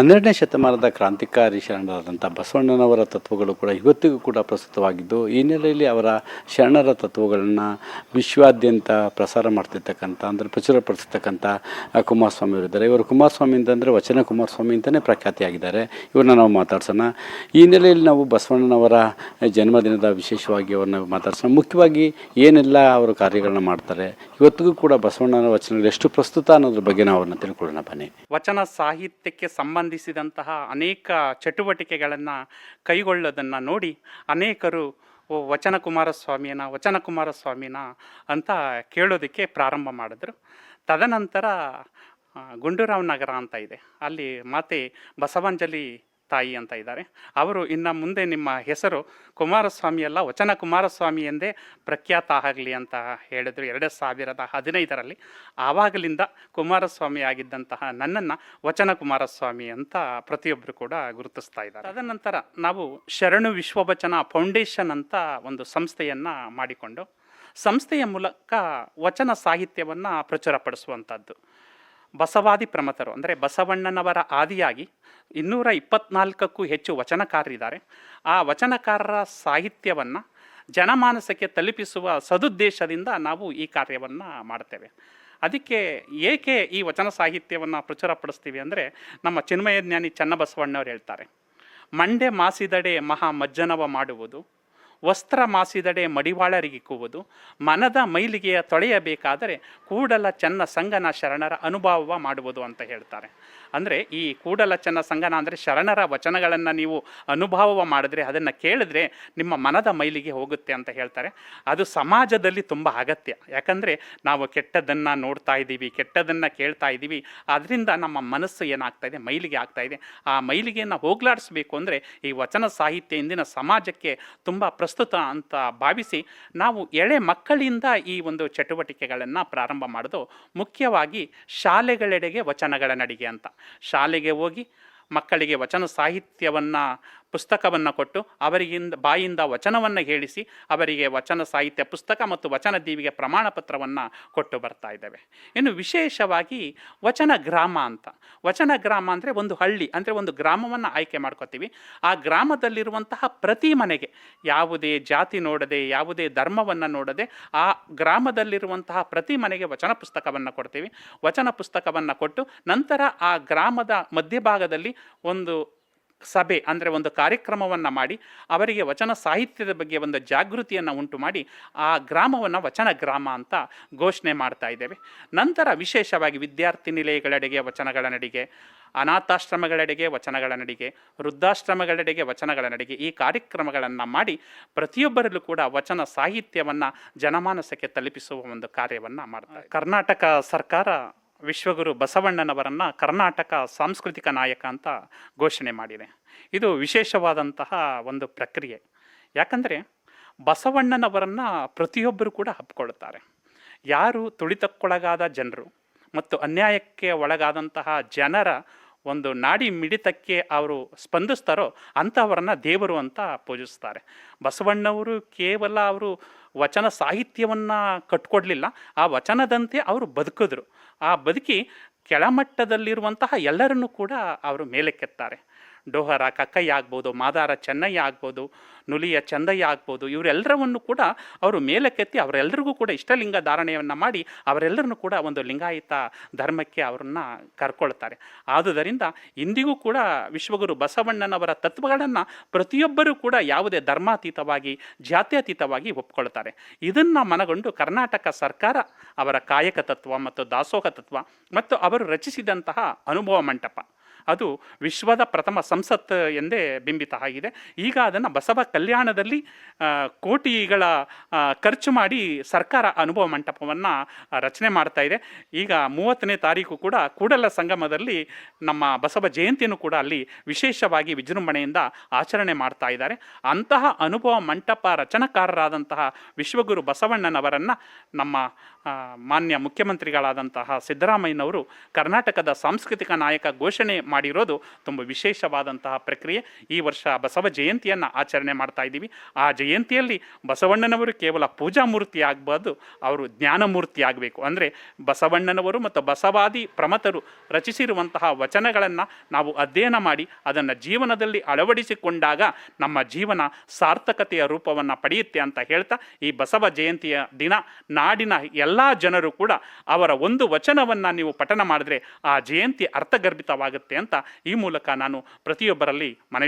ಹನ್ನೆರಡನೇ ಶತಮಾನದ ಕ್ರಾಂತಿಕಾರಿ ಶರಣರಾದಂಥ ಬಸವಣ್ಣನವರ ತತ್ವಗಳು ಕೂಡ ಇವತ್ತಿಗೂ ಕೂಡ ಪ್ರಸ್ತುತವಾಗಿದ್ದು, ಈ ಹಿನ್ನೆಲೆಯಲ್ಲಿ ಅವರ ಶರಣರ ತತ್ವಗಳನ್ನು ವಿಶ್ವಾದ್ಯಂತ ಪ್ರಸಾರ ಮಾಡ್ತಿರ್ತಕ್ಕಂಥ, ಅಂದರೆ ಪ್ರಚುರಪಡಿಸ್ತಕ್ಕಂಥ ಕುಮಾರಸ್ವಾಮಿ ಅವರಿದ್ದಾರೆ ಇವರು ಕುಮಾರಸ್ವಾಮಿ ಅಂತಂದರೆ ವಚನ ಕುಮಾರಸ್ವಾಮಿ ಅಂತಲೇ ಪ್ರಖ್ಯಾತಿಯಾಗಿದ್ದಾರೆ. ಇವ್ರನ್ನ ನಾವು ಮಾತಾಡ್ಸೋಣ. ಈ ಹಿನ್ನೆಲೆಯಲ್ಲಿ ನಾವು ಬಸವಣ್ಣನವರ ಜನ್ಮದಿನದ ವಿಶೇಷವಾಗಿ ಅವ್ರನ್ನ ಮಾತಾಡ್ಸೋಣ. ಮುಖ್ಯವಾಗಿ ಏನೆಲ್ಲ ಅವರು ಕಾರ್ಯಗಳನ್ನ ಮಾಡ್ತಾರೆ, ಇವತ್ತಿಗೂ ಕೂಡ ಬಸವಣ್ಣನ ವಚನಗಳು ಎಷ್ಟು ಪ್ರಸ್ತುತ ಅನ್ನೋದ್ರ ಬಗ್ಗೆ ನಾವು ಅವ್ರನ್ನ ತಿಳ್ಕೊಳ್ಳೋಣ ಬನ್ನಿ. ವಚನ ಸಾಹಿತ್ಯಕ್ಕೆ ಸಂಬಂಧಿಸಿದಂತಹ ಅನೇಕ ಚಟುವಟಿಕೆಗಳನ್ನು ಕೈಗೊಳ್ಳೋದನ್ನು ನೋಡಿ ಅನೇಕರು, ಓ, ವಚನ ಕುಮಾರಸ್ವಾಮಿನ ವಚನ ಕುಮಾರಸ್ವಾಮಿನ ಅಂತ ಕೇಳೋದಕ್ಕೆ ಪ್ರಾರಂಭ ಮಾಡಿದ್ರು. ತದನಂತರ ಗುಂಡೂರಾವ್ ನಗರ ಅಂತ ಇದೆ. ಅಲ್ಲಿ ಮಾತೆ ಬಸವಂಜಲಿ ತಾಯಿ ಅಂತ ಇದ್ದಾರೆ. ಅವರು ಇನ್ನು ಮುಂದೆ ನಿಮ್ಮ ಹೆಸರು ಕುಮಾರಸ್ವಾಮಿ ಅಲ್ಲ, ವಚನ ಕುಮಾರಸ್ವಾಮಿ ಎಂದೇ ಪ್ರಖ್ಯಾತ ಆಗಲಿ ಅಂತ ಹೇಳಿದ್ರು ಎರಡು ಸಾವಿರದ ಹದಿನೈದರಲ್ಲಿ. ಆವಾಗಲಿಂದ ಕುಮಾರಸ್ವಾಮಿ ಆಗಿದ್ದಂತಹ ನನ್ನನ್ನು ವಚನ ಕುಮಾರಸ್ವಾಮಿ ಅಂತ ಪ್ರತಿಯೊಬ್ಬರು ಕೂಡ ಗುರುತಿಸ್ತಾ ಇದ್ದಾರೆ. ತದನಂತರ ನಾವು ಶರಣು ವಿಶ್ವವಚನ ಫೌಂಡೇಶನ್ ಅಂತ ಒಂದು ಸಂಸ್ಥೆಯನ್ನು ಮಾಡಿಕೊಂಡು, ಸಂಸ್ಥೆಯ ಮೂಲಕ ವಚನ ಸಾಹಿತ್ಯವನ್ನು ಪ್ರಚುರಪಡಿಸುವಂಥದ್ದು ಬಸವಾದಿ ಪ್ರಮತರು, ಅಂದರೆ ಬಸವಣ್ಣನವರ ಆದಿಯಾಗಿ ಇನ್ನೂರ ಇಪ್ಪತ್ನಾಲ್ಕಕ್ಕೂ ಹೆಚ್ಚು ವಚನಕಾರರಿದ್ದಾರೆ. ಆ ವಚನಕಾರರ ಸಾಹಿತ್ಯವನ್ನು ಜನಮಾನಸಕ್ಕೆ ತಲುಪಿಸುವ ಸದುದ್ದೇಶದಿಂದ ನಾವು ಈ ಕಾರ್ಯವನ್ನು ಮಾಡ್ತೇವೆ ಅದಕ್ಕೆ ಏಕೆ ಈ ವಚನ ಸಾಹಿತ್ಯವನ್ನು ಪ್ರಚುರಪಡಿಸ್ತೀವಿ ಅಂದರೆ ನಮ್ಮ ಚಿನ್ಮಯ ಜ್ಞಾನಿ ಚನ್ನಬಸವಣ್ಣವ್ರು ಹೇಳ್ತಾರೆ, ಮಂಡೆ ಮಾಸಿದಡೆ ಮಹಾ ಮಜ್ಜನವ ಮಾಡುವುದು ವಸ್ತ್ರ ಮಾಸಿದಡೆ ಮಡಿವಾಳರಿಗಿಕ್ಕುವುದು ಮನದ ಮೈಲಿಗೆಯ ತೊಳೆಯಬೇಕಾದರೆ ಕೂಡಲ ಚನ್ನ ಸಂಗನ ಶರಣರ ಅನುಭವ ಮಾಡುವುದು ಅಂತ ಹೇಳ್ತಾರೆ. ಅಂದರೆ ಈ ಕೂಡಲಚನ ಸಂಗನ ಅಂದರೆ ಶರಣರ ವಚನಗಳನ್ನು ನೀವು ಅನುಭವ ಮಾಡಿದ್ರೆ ಅದನ್ನು ಕೇಳಿದ್ರೆ ನಿಮ್ಮ ಮನದ ಮೈಲಿಗೆ ಹೋಗುತ್ತೆ ಅಂತ ಹೇಳ್ತಾರೆ. ಅದು ಸಮಾಜದಲ್ಲಿ ತುಂಬ ಅಗತ್ಯ. ಯಾಕಂದರೆ ನಾವು ಕೆಟ್ಟದನ್ನು ನೋಡ್ತಾ ಇದ್ದೀವಿ, ಕೆಟ್ಟದನ್ನು ಕೇಳ್ತಾ ಇದ್ದೀವಿ. ಅದರಿಂದ ನಮ್ಮ ಮನಸ್ಸು ಏನಾಗ್ತಾ ಇದೆ? ಮೈಲಿಗೆ ಆಗ್ತಾ ಆ ಮೈಲಿಗೆಯನ್ನು ಹೋಗ್ಲಾಡಿಸ್ಬೇಕು ಅಂದರೆ ಈ ವಚನ ಸಾಹಿತ್ಯ ಇಂದಿನ ಸಮಾಜಕ್ಕೆ ತುಂಬ ಪ್ರಸ್ತುತ ಅಂತ ಭಾವಿಸಿ ನಾವು ಎಳೆ ಮಕ್ಕಳಿಂದ ಈ ಒಂದು ಚಟುವಟಿಕೆಗಳನ್ನು ಪ್ರಾರಂಭ ಮಾಡೋದು ಮುಖ್ಯವಾಗಿ ಶಾಲೆಗಳೆಡೆಗೆ ವಚನಗಳ ನಡಿಗೆ ಅಂತ. ಶಾಲೆಗೆ ಹೋಗಿ ಮಕ್ಕಳಿಗೆ ವಚನ ಸಾಹಿತ್ಯವನ್ನು ಪುಸ್ತಕವನ್ನು ಕೊಟ್ಟು ಅವರಿಗಿಂದ ಬಾಯಿಂದ ವಚನವನ್ನು ಹೇಳಿಸಿ ಅವರಿಗೆ ವಚನ ಸಾಹಿತ್ಯ ಪುಸ್ತಕ ಮತ್ತು ವಚನ ದೀವಿಗೆ ಪ್ರಮಾಣ ಪತ್ರವನ್ನು ಕೊಟ್ಟು ಬರ್ತಾ ಇದ್ದೇವೆ. ಇನ್ನು ವಿಶೇಷವಾಗಿ ವಚನ ಗ್ರಾಮ ಅಂತ. ವಚನ ಗ್ರಾಮ ಅಂದರೆ ಒಂದು ಹಳ್ಳಿ, ಅಂದರೆ ಒಂದು ಗ್ರಾಮವನ್ನು ಆಯ್ಕೆ ಮಾಡ್ಕೋತೀವಿ. ಆ ಗ್ರಾಮದಲ್ಲಿರುವಂತಹ ಪ್ರತಿ ಮನೆಗೆ ಯಾವುದೇ ಜಾತಿ ನೋಡದೆ, ಯಾವುದೇ ಧರ್ಮವನ್ನು ನೋಡದೆ ಆ ಗ್ರಾಮದಲ್ಲಿರುವಂತಹ ಪ್ರತಿ ಮನೆಗೆ ವಚನ ಪುಸ್ತಕವನ್ನು ಕೊಡ್ತೀವಿ. ವಚನ ಪುಸ್ತಕವನ್ನು ಕೊಟ್ಟು ನಂತರ ಆ ಗ್ರಾಮದ ಮಧ್ಯಭಾಗದಲ್ಲಿ ಒಂದು ಸಭೆ ಅಂದರೆ ಒಂದು ಕಾರ್ಯಕ್ರಮವನ್ನು ಮಾಡಿ ಅವರಿಗೆ ವಚನ ಸಾಹಿತ್ಯದ ಬಗ್ಗೆ ಒಂದು ಜಾಗೃತಿಯನ್ನು ಉಂಟು ಮಾಡಿ ಆ ಗ್ರಾಮವನ್ನು ವಚನ ಗ್ರಾಮ ಅಂತ ಘೋಷಣೆ ಮಾಡ್ತಾ ಇದ್ದೇವೆ. ನಂತರ ವಿಶೇಷವಾಗಿ ವಿದ್ಯಾರ್ಥಿ ನಿಲಯಗಳೆಡೆಗೆ ವಚನಗಳ ನಡಿಗೆ ಅನಾಥಾಶ್ರಮಗಳೆಡೆಗೆ ವಚನಗಳ ನಡಿಗೆ ವೃದ್ಧಾಶ್ರಮಗಳೆಡೆಗೆ ವಚನಗಳ ನಡಿಗೆ ಈ ಕಾರ್ಯಕ್ರಮಗಳನ್ನು ಮಾಡಿ ಪ್ರತಿಯೊಬ್ಬರಲ್ಲೂ ಕೂಡ ವಚನ ಸಾಹಿತ್ಯವನ್ನು ಜನಮಾನಸಕ್ಕೆ ತಲುಪಿಸುವ ಒಂದು ಕಾರ್ಯವನ್ನು ಮಾಡ್ತಾರೆ ಕರ್ನಾಟಕ ಸರ್ಕಾರ ವಿಶ್ವಗುರು ಬಸವಣ್ಣನವರನ್ನು ಕರ್ನಾಟಕ ಸಾಂಸ್ಕೃತಿಕ ನಾಯಕ ಅಂತ ಘೋಷಣೆ ಮಾಡಿದೆ. ಇದು ವಿಶೇಷವಾದಂತಹ ಒಂದು ಪ್ರಕ್ರಿಯೆ. ಯಾಕಂದರೆ ಬಸವಣ್ಣನವರನ್ನು ಪ್ರತಿಯೊಬ್ಬರು ಕೂಡ ಹಬ್ಕೊಳ್ತಾರೆ ಯಾರು ತುಳಿತಕ್ಕೊಳಗಾದ ಜನರು ಮತ್ತು ಅನ್ಯಾಯಕ್ಕೆ ಒಳಗಾದಂತಹ ಜನರ ಒಂದು ನಾಡಿ ಮಿಡಿತಕ್ಕೆ ಅವರು ಸ್ಪಂದಿಸ್ತಾರೋ ಅಂಥವರನ್ನು ದೇವರು ಅಂತ ಪೂಜಿಸ್ತಾರೆ. ಬಸವಣ್ಣವರು ಕೇವಲ ಅವರು ವಚನ ಸಾಹಿತ್ಯವನ್ನು ಕಟ್ಕೊಡ್ಲಿಲ್ಲ, ಆ ವಚನದಂತೆ ಅವರು ಬದುಕಿದ್ರು. ಆ ಬದುಕಿ ಕೆಳಮಟ್ಟದಲ್ಲಿರುವಂತಹ ಎಲ್ಲರನ್ನೂ ಕೂಡ ಅವರು ಮೇಲಕ್ಕೆತ್ತಾರೆ. ಡೋಹರ, ಕಕ್ಕಯ್ಯ ಆಗ್ಬೋದು, ಮಾದಾರ ಚೆನ್ನಯ್ಯ ಆಗ್ಬೋದು, ನುಲಿಯ ಚಂದಯ್ಯ ಆಗ್ಬೋದು ಇವರೆಲ್ಲರವನ್ನು ಕೂಡ ಅವರು ಮೇಲಕ್ಕೆತ್ತಿ ಅವರೆಲ್ಲರಿಗೂ ಕೂಡ ಇಷ್ಟಲಿಂಗ ಧಾರಣೆಯನ್ನು ಮಾಡಿ ಅವರೆಲ್ಲರನ್ನು ಕೂಡ ಒಂದು ಲಿಂಗಾಯತ ಧರ್ಮಕ್ಕೆ ಅವರನ್ನು ಕರ್ಕೊಳ್ತಾರೆ. ಆದುದರಿಂದ ಇಂದಿಗೂ ಕೂಡ ವಿಶ್ವಗುರು ಬಸವಣ್ಣನವರ ತತ್ವಗಳನ್ನು ಪ್ರತಿಯೊಬ್ಬರೂ ಕೂಡ ಯಾವುದೇ ಧರ್ಮಾತೀತವಾಗಿ, ಜಾತ್ಯತೀತವಾಗಿ ಒಪ್ಕೊಳ್ತಾರೆ. ಇದನ್ನು ಮನಗೊಂಡು ಕರ್ನಾಟಕ ಸರ್ಕಾರ ಅವರ ಕಾಯಕ ತತ್ವ ಮತ್ತು ದಾಸೋಹ ತತ್ವ ಮತ್ತು ಅವರು ರಚಿಸಿದಂತಹ ಅನುಭವ ಮಂಟಪ. ಅದು ವಿಶ್ವದ ಪ್ರಥಮ ಸಂಸತ್ ಎಂದೇ ಬಿಂಬಿತ ಆಗಿದೆ. ಈಗ ಅದನ್ನು ಬಸವ ಕಲ್ಯಾಣದಲ್ಲಿ ಕೋಟಿಗಳ ಖರ್ಚು ಮಾಡಿ ಸರ್ಕಾರ ಅನುಭವ ಮಂಟಪವನ್ನು ರಚನೆ ಮಾಡ್ತಾ ಇದೆ. ಈಗ ಮೂವತ್ತನೇ ತಾರೀಕು ಕೂಡ ಕೂಡಲ ಸಂಗಮದಲ್ಲಿ ನಮ್ಮ ಬಸವ ಜಯಂತಿಯನ್ನು ಕೂಡ ಅಲ್ಲಿ ವಿಶೇಷವಾಗಿ ವಿಜೃಂಭಣೆಯಿಂದ ಆಚರಣೆ ಮಾಡ್ತಾ ಇದ್ದಾರೆ. ಅಂತಹ ಅನುಭವ ಮಂಟಪ ರಚನಕಾರರಾದಂತಹ ವಿಶ್ವಗುರು ಬಸವಣ್ಣನವರನ್ನು ನಮ್ಮ ಮಾನ್ಯ ಮುಖ್ಯಮಂತ್ರಿಗಳಾದಂತಹ ಸಿದ್ದರಾಮಯ್ಯನವರು ಕರ್ನಾಟಕದ ಸಾಂಸ್ಕೃತಿಕ ನಾಯಕ ಘೋಷಣೆ ಮಾಡಿ ಮಾಡಿರೋದು ತುಂಬ ವಿಶೇಷವಾದಂತಹ ಪ್ರಕ್ರಿಯೆ. ಈ ವರ್ಷ ಬಸವ ಜಯಂತಿಯನ್ನು ಆಚರಣೆ ಮಾಡ್ತಾ ಇದ್ದೀವಿ. ಆ ಜಯಂತಿಯಲ್ಲಿ ಬಸವಣ್ಣನವರು ಕೇವಲ ಪೂಜಾ ಮೂರ್ತಿ ಆಗಬಾರ್ದು, ಅವರು ಜ್ಞಾನಮೂರ್ತಿ ಆಗಬೇಕು. ಅಂದರೆ ಬಸವಣ್ಣನವರು ಮತ್ತು ಬಸವಾದಿ ಪ್ರಮತರು ರಚಿಸಿರುವಂತಹ ವಚನಗಳನ್ನು ನಾವು ಅಧ್ಯಯನ ಮಾಡಿ, ಅದನ್ನು ಜೀವನದಲ್ಲಿ ಅಳವಡಿಸಿಕೊಂಡಾಗ ನಮ್ಮ ಜೀವನ ಸಾರ್ಥಕತೆಯ ರೂಪವನ್ನು ಪಡೆಯುತ್ತೆ ಅಂತ ಹೇಳ್ತಾ, ಈ ಬಸವ ಜಯಂತಿಯ ದಿನ ನಾಡಿನ ಎಲ್ಲ ಜನರು ಕೂಡ ಅವರ ಒಂದು ವಚನವನ್ನು ನೀವು ಪಠನ ಮಾಡಿದ್ರೆ ಆ ಜಯಂತಿ ಅರ್ಥಗರ್ಭಿತವಾಗುತ್ತೆ ಅಂತ ಈ ಮೂಲಕ ನಾನು ಪ್ರತಿಯೊಬ್ಬರಲ್ಲಿ ಮನವಿ